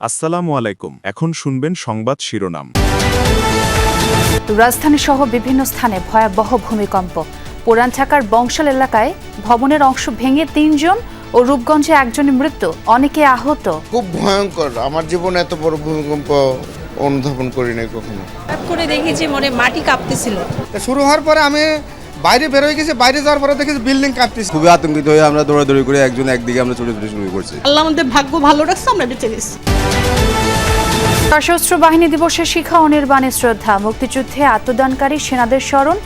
আসসালামু আলাইকুম। এখন শুনবেন সংবাদ শিরোনাম। রাজধানী সহ বিভিন্ন স্থানে ভয়াবহ ভূমিকম্প। পুরান ঢাকার বংশাল এলাকায় ভবনের অংশ ভেঙে তিনজন ও রূপগঞ্জে একজনের মৃত্যু। অনেকে আহত। খুব ভয়ঙ্কর। আমার জীবনে এত বড় ভূমিকম্প অনুধাবন করি নাই কখনো করে দেখেছি মনে মাটি কাঁপতেছিল। শুরু হওয়ার পরে আমি বাইরে বের হয়ে গেছি বাইরে যাওয়ার পরে দেখেছি বিল্ডিং কাঁপতেছে। খুবই আতঙ্কিত হয়ে আমরা দৌড়াদৌড়ি করে একজন একদিকে আমরা ছোট ছোট শুরু করছি। আল্লাহ আমাদের ভাগ্য ভালো রাখছে আমরা বেঁচে গেছি। সশস্ত্র বাহিনী দিবসে শিখা অনির্বাণে শ্রদ্ধা মুক্তিযুদ্ধে আত্মদানকারী সেনাদের স্মরণ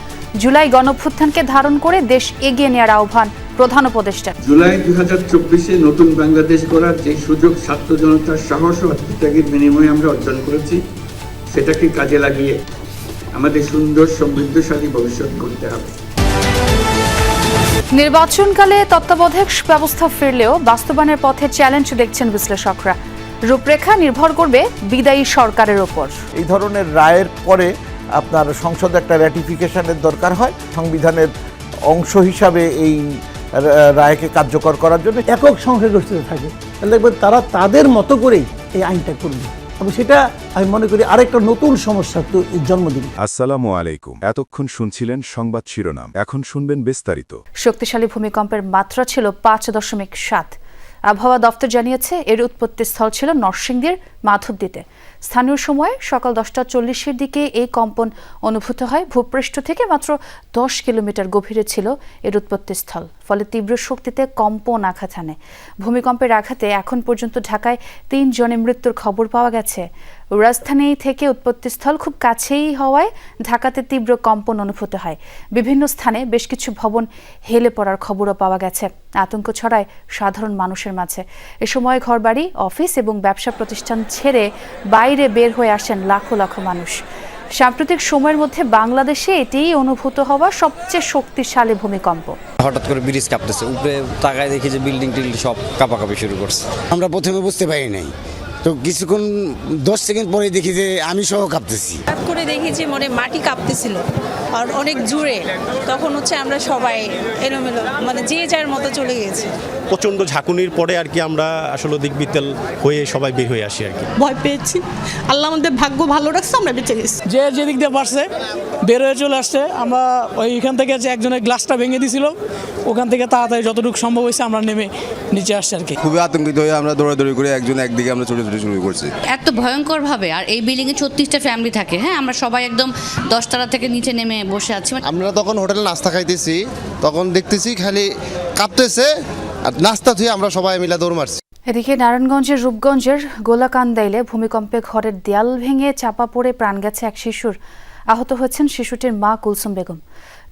জুলাই গণভ্যুত্থানকে ধারণ করে দেশ এগিয়ে নেওয়ার আহ্বান প্রধান উপদেষ্টা। জুলাই দুই হাজার চব্বিশে নতুন বাংলাদেশ গড়ার যে সুযোগ ছাত্র জনতার সাহস ও আত্মত্যাগের বিনিময়ে আমরা অর্জন করেছি সেটাকে কাজে লাগিয়ে আমাদের সুন্দর সমৃদ্ধশালী ভবিষ্যৎ করতে হবে। নির্বাচনকালে তত্ত্বাবধায়ক ব্যবস্থা ফিরলেও বাস্তবায়নের পথে চ্যালেঞ্জ দেখছেন বিশ্লেষকরা। রূপরেখা নির্ভর করবে বিদায়ী সরকারের ওপর। এই ধরনের রায়ের পরে আপনার সংসদে একটা র্যাটিফিকেশনের দরকার হয়। সংবিধানের অংশ হিসাবে এই রায়কে কার্যকর করার জন্য। একক সংখ্যাগরিষ্ঠতা থাকে। তাহলে দেখবেন তারা তাদের মতো করেই এই আইনটা করবে। এবং সেটা আমি মনে করি আরেকটা নতুন সমস্যার তো জন্ম দিবে আসসালামু আলাইকুম। এতক্ষণ শুনছিলেন সংবাদ শিরোনাম। এখন শুনবেন বিস্তারিত। শক্তিশালী ভূমিকম্পের মাত্রা ছিল পাঁচ দশমিক সাত। আবহাওয়া দফতর জানিয়েছে এর উৎপত্তি স্থল ছিল নরসিংদীর মাধবদীতে স্থানীয় সময় সকাল দশটা চল্লিশের দিকে এই কম্পন অনুভূত হয়। ভূপৃষ্ঠ থেকে মাত্র দশ কিলোমিটার গভীরে ছিল এর উৎপত্তি স্থল, ফলে তীব্র শক্তিতে কম্পন আঘাত হানে। ভূমিকম্পের আঘাতে এখন পর্যন্ত ঢাকায় তিন জনের মৃত্যুর খবর পাওয়া গেছে। রাজধানী থেকে উৎপত্তিস্থল খুব কাছেই হওয়ায় ঢাকাতে তীব্র কম্পন অনুভূত হয়। বিভিন্ন স্থানে বেশ কিছু ভবন হেলে পড়ার খবরও পাওয়া গেছে। আতঙ্ক ছড়ায় সাধারণ মানুষের মাঝে। এ সময় ঘরবাড়ি, অফিস এবং ব্যবসা প্রতিষ্ঠান ছেড়ে বাইরে বের হয়ে আসেন লাখো লাখো মানুষ। সাম্প্রতিক সময়ের মধ্যে বাংলাদেশে এটিই অনুভূত হওয়া সবচেয়ে শক্তিশালী ভূমিকম্প। হঠাৎ করে ব্রিজ কাঁপতেছে। উপরে তাকায় দেখি যে বিল্ডিং টিল্ডিং সব কাঁপাকাঁপি শুরু করছে। আমরা প্রথমে বুঝতে পারি নাই। তো কিছুক্ষণ দশ সেকেন্ড পরে দেখি যে আমি সহ কাঁপতেছি। হঠাৎ করে দেখি যে মনে মাটি কাঁপতেছিল। আর অনেক জোরে তখন হচ্ছে আমরা সবাই এলোমেলো মানে যে যার মতো চলে গিয়েছি। প্রচণ্ড ঝাঁকুনির পরে আর কি আমরা আসলে দিকবিতেল হয়ে সবাই বের হয়ে আসি আর কি। ভয় পেয়েছি। আল্লাহ আমাদের ভাগ্য ভালো রাখছে আমরা বেঁচে গেছি। যে যেদিক দিয়ে পারছে বের হয়ে চলে আসছে। আমরা ওইখান থেকে যে একজনের গ্লাসটা ভেঙে দিছিল ওখান থেকে তাড়াতাড়ি যতটুকু সম্ভব হয়েছে আমরা নেমে নিচে আসছি আর কি। খুবই আতঙ্কিত হয়ে আমরা দৌড়াদৌড়ি করে একজন একদিকে আমরা ছোট ছোট শুরু করছি। এত ভয়ঙ্কর ভাবে আর এই বিল্ডিং এ ছত্রিশটা ফ্যামিলি থাকে হ্যাঁ? আমরা সবাই একদম দশতলা থেকে নিচে নেমে বসে আছি মানে আমরা তখন হোটেলে নাস্তা খাইতেছি তখন দেখতেছি খালি কাঁপতেছে আর নাস্তা ধুয়ে আমরা সবাই মিলে দৌড় মারছি। এদিকে নারায়ণগঞ্জের রূপগঞ্জের গোলাকান্দাইলে ভূমিকম্পে ঘরের দেয়াল ভেঙে চাপা পড়ে প্রাণ গেছে এক শিশুর। আহত হয়েছেন শিশুটির মা কুলসুম বেগম।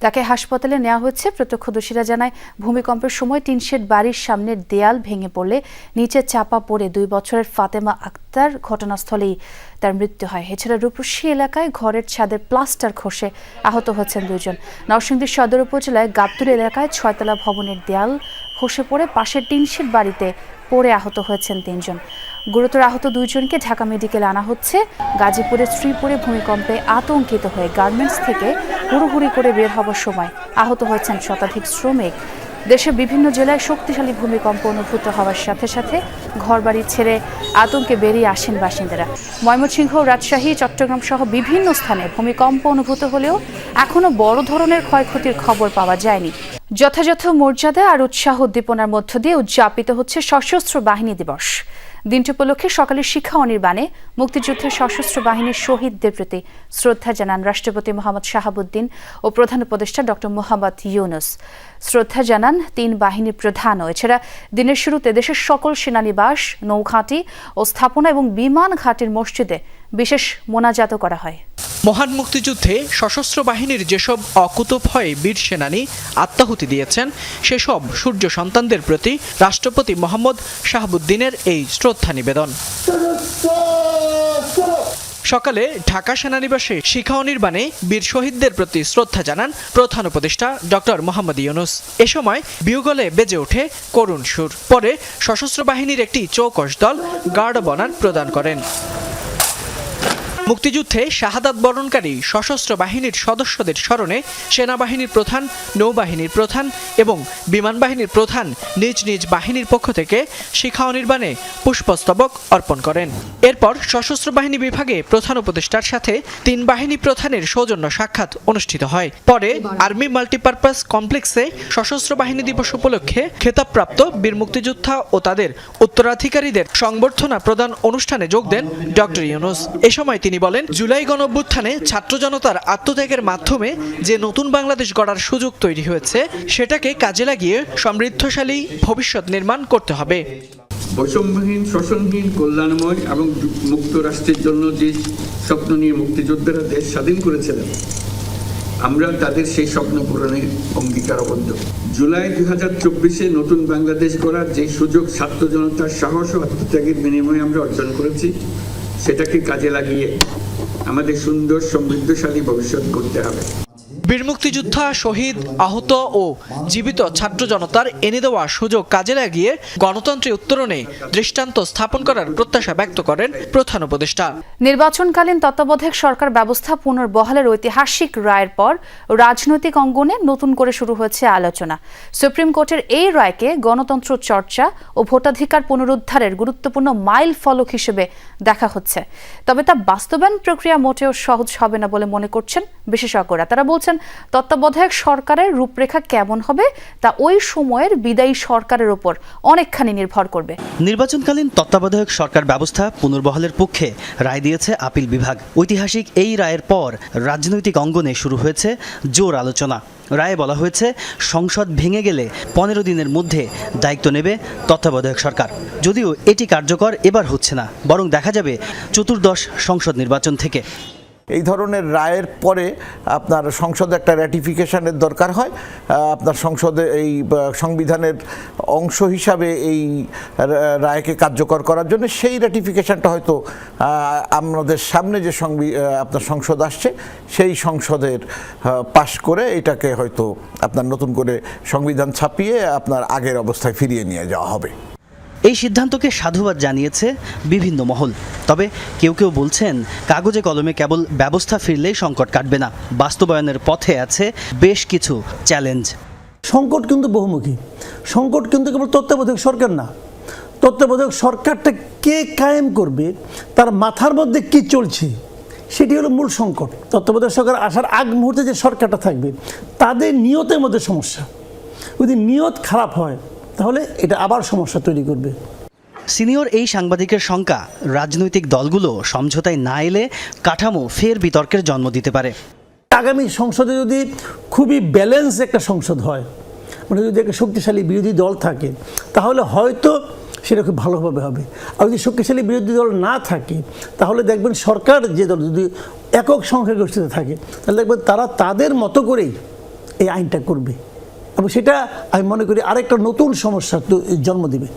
তাকে হাসপাতালে নেওয়া হচ্ছে প্রত্যক্ষদর্শীরা জানায়, ভূমিকম্পের সময় টিনশেড বাড়ির সামনের দেয়াল ভেঙে পড়লে নিচে চাপা পড়ে দুই বছরের ফাতেমা আক্তার ঘটনাস্থলেই তার মৃত্যু হয়। এছাড়া রূপসী এলাকায় ঘরের ছাদের প্লাস্টার খসে আহত হয়েছেন দুইজন। নরসিংদী সদর উপজেলায় গাবতুর এলাকায় ছয়তলা ভবনের দেয়াল খসে পড়ে পাশের টিনশেড বাড়িতে পড়ে আহত হয়েছেন তিনজন। গুরুতর আহত দুইজনকে ঢাকা মেডিকেলে আনা হচ্ছে। গাজীপুরের শ্রীপুরে ভূমিকম্পে আতঙ্কিত হয়ে গার্মেন্টস থেকে হুড়ুহুড়ি করে বের হবার সময় আহত হয়েছেন শতাধিক শ্রমিক। দেশের বিভিন্ন জেলায় শক্তিশালী ভূমিকম্প অনুভূত হওয়ার সাথে সাথে ঘরবাড়ি ছেড়ে আতঙ্কে বেরিয়ে আসেন বাসিন্দারা। ময়মনসিংহ, রাজশাহী, চট্টগ্রাম সহ বিভিন্ন স্থানে ভূমিকম্প অনুভূত হলেও এখনও বড় ধরনের ক্ষয়ক্ষতির খবর পাওয়া যায়নি। যথাযথ মর্যাদা আর উৎসাহ উদ্দীপনার মধ্য দিয়ে উদযাপিত হচ্ছে সশস্ত্র বাহিনী দিবস। দিনটি উপলক্ষে সকালে শিক্ষা অনির্বাণে মুক্তিযুদ্ধের সশস্ত্র বাহিনীর শহীদদের প্রতি শ্রদ্ধা জানান রাষ্ট্রপতি মোহাম্মদ শাহাবুদ্দিন ও প্রধান উপদেষ্টা ড মোহাম্মদ ইউনুস। শ্রদ্ধা জানান তিন বাহিনীর প্রধানও। এছাড়া দিনের শুরুতে দেশের সকল সেনানিবাস, নৌঘাঁটি ও স্থাপনা এবং বিমান ঘাটির মসজিদে বিশেষ মোনাজাত করা হয়। মহান মুক্তিযুদ্ধে সশস্ত্র বাহিনীর যেসব অকুতভয় বীর সেনানী আত্মাহুতি দিয়েছেন, সেসব সূর্য সন্তানদের প্রতি রাষ্ট্রপতি মোহাম্মদ শাহাবুদ্দিনের এই শ্রদ্ধা নিবেদন। সকালে ঢাকা সেনানিবাসে শিখা অনির্বাণে বীর শহীদদের প্রতি শ্রদ্ধা জানান প্রধান উপদেষ্টা ডক্টর মোহাম্মদ ইউনুস। এ সময় বিউগলে বেজে ওঠে করুণ সুর। পরে সশস্ত্র বাহিনীর একটি চৌকশ দল গার্ড বনার প্রদান করেন। মুক্তিযুদ্ধে শাহাদাত বরণকারী সশস্ত্র বাহিনীর সদস্যদের স্মরণে সেনাবাহিনীর প্রধান, নৌবাহিনীর প্রধান এবং বিমান বাহিনীর প্রধান নিজ নিজ বাহিনীর পক্ষ থেকে শিখা অনির্বাণে পুষ্পস্তবক অর্পণ করেন। এরপর সশস্ত্র বাহিনী বিভাগে প্রধান উপদেষ্টার সাথে তিন বাহিনী প্রধানের সৌজন্য সাক্ষাৎ অনুষ্ঠিত হয়। পরে আর্মি মাল্টিপারপাস কমপ্লেক্সে সশস্ত্র বাহিনী দিবস উপলক্ষে খেতাবপ্রাপ্ত বীর মুক্তিযোদ্ধা ও তাদের উত্তরাধিকারীদের সংবর্ধনা প্রদান অনুষ্ঠানে যোগ দেন ডক্টর ইউনুস। এ সময় তিনি বলেন, জুলাই গণঅভ্যুত্থানে ছাত্র জনতার আত্মত্যাগের মাধ্যমে যে নতুন বাংলাদেশ গড়ার সুযোগ তৈরি হয়েছে, সেটাকে কাজে লাগিয়ে সমৃদ্ধশালী ভবিষ্যৎ নির্মাণ করতে হবে। বৈষম্যহীন, শোষণহীন, কল্যাণময় এবং মুক্ত রাষ্ট্রের জন্য যে স্বপ্ন নিয়ে মুক্তিযোদ্ধারা দেশ স্বাধীন করেছিলেন, আমরা তাদের সেই স্বপ্ন পূরণে অঙ্গীকারবদ্ধ। জুলাই দুই হাজার চব্বিশে নতুন বাংলাদেশ গড়ার যে সুযোগ ছাত্র জনতার সাহস ও আত্মত্যাগের বিনিময়ে আমরা অর্জন করেছি সেটাকে কাজে লাগিয়ে আমাদের সুন্দর সমৃদ্ধশালী ভবিষ্যৎ করতে হবে। বীর মুক্তিযোদ্ধা, শহীদ, আহত ও জীবিত ছাত্র জনতার এনে দেওয়া সুযোগ কাজে লাগিয়ে গণতন্ত্রের উত্তরণে দৃষ্টান্ত স্থাপন করার প্রত্যাশা ব্যক্ত করেন প্রধান উপদেষ্টা। নির্বাচনকালীন তত্ত্বাবধায়ক সরকার ব্যবস্থা পুনর্বহালের ঐতিহাসিক রায়ের পর রাজনৈতিক অঙ্গনে নতুন করে শুরু হয়েছে আলোচনা। সুপ্রিম কোর্টের এই রায়কে গণতন্ত্র চর্চা ও ভোটাধিকার পুনরুদ্ধারের গুরুত্বপূর্ণ মাইল ফলক হিসেবে দেখা হচ্ছে। তবে তা বাস্তবায়ন প্রক্রিয়া মোটেও সহজ হবে না বলে মনে করছেন বিশেষজ্ঞরা। তারা বলছেন, তত্ত্বাবধায়ক সরকারের রূপরেখা কেমন হবে তা ওই সময়ের বিদায়ী সরকারের ওপর অনেকখানি নির্ভর করবে। নির্বাচনকালীন তত্ত্বাবধায়ক সরকার ব্যবস্থা পুনর্বহালের পক্ষে রায় দিয়েছে আপিল বিভাগ। ঐতিহাসিক এই রায়ের পর রাজনৈতিক অঙ্গনে শুরু হয়েছে জোর আলোচনা। রায়ে বলা হয়েছে, সংসদ ভেঙে গেলে পনেরো দিনের মধ্যে দায়িত্ব নেবে তত্ত্বাবধায়ক সরকার। যদিও এটি কার্যকর এবার হচ্ছে না, বরং দেখা যাবে চতুর্দশ সংসদ নির্বাচন থেকে। এই ধরনের রায়ের পরে আপনার সংসদে একটা র্যাটিফিকেশানের দরকার হয়। আপনার সংসদে এই সংবিধানের অংশ হিসাবে এই রায়কে কার্যকর করার জন্য সেই র্যাটিফিকেশনটা হয়তো আমাদের সামনে যে সংবি আপনার সংসদ আসছে, সেই সংসদের পাশ করে এটাকে হয়তো আপনার নতুন করে সংবিধান ছাপিয়ে আপনার আগের অবস্থায় ফিরিয়ে নিয়ে যাওয়া হবে। এই সিদ্ধান্তকে সাধুবাদ জানিয়েছে বিভিন্ন মহল। তবে কেউ কেউ বলছেন, কাগজে কলমে কেবল ব্যবস্থা ফিরলেই সংকট কাটবে না। বাস্তবায়নের পথে আছে বেশ কিছু চ্যালেঞ্জ। সংকট কিন্তু বহুমুখী। সংকট কিন্তু কেবল তত্ত্বাবধায়ক সরকার না। তত্ত্বাবধায়ক সরকারটা কে কায়েম করবে, তার মাথার মধ্যে কি চলছে, সেটি হলো মূল সংকট। তত্ত্বাবধায়ক সরকার আসার আগ মুহূর্তে যে সরকারটা থাকবে, তাদের নিয়তের মধ্যে সমস্যা। যদি নিয়ত খারাপ হয় তাহলে এটা আবার সমস্যা তৈরি করবে। সিনিয়র এই সাংবাদিকের শঙ্কা রাজনৈতিক দলগুলো সমঝোতায় না এলে কাঠামো ফের বিতর্কের জন্ম দিতে পারে। আগামী সংসদে যদি খুবই ব্যালেন্স একটা সংসদ হয় মানে যদি একটা শক্তিশালী বিরোধী দল থাকে তাহলে হয়তো সেটা খুব ভালোভাবে হবে। আর যদি শক্তিশালী বিরোধী দল না থাকে তাহলে দেখবেন সরকার যে দল যদি একক সংখ্যাগরিষ্ঠতা থাকে তাহলে দেখবেন তারা তাদের মতো করেই এই আইনটা করবে। এবং সেটা আমি মনে করি আরেকটা নতুন সমস্যা জন্ম দিবে।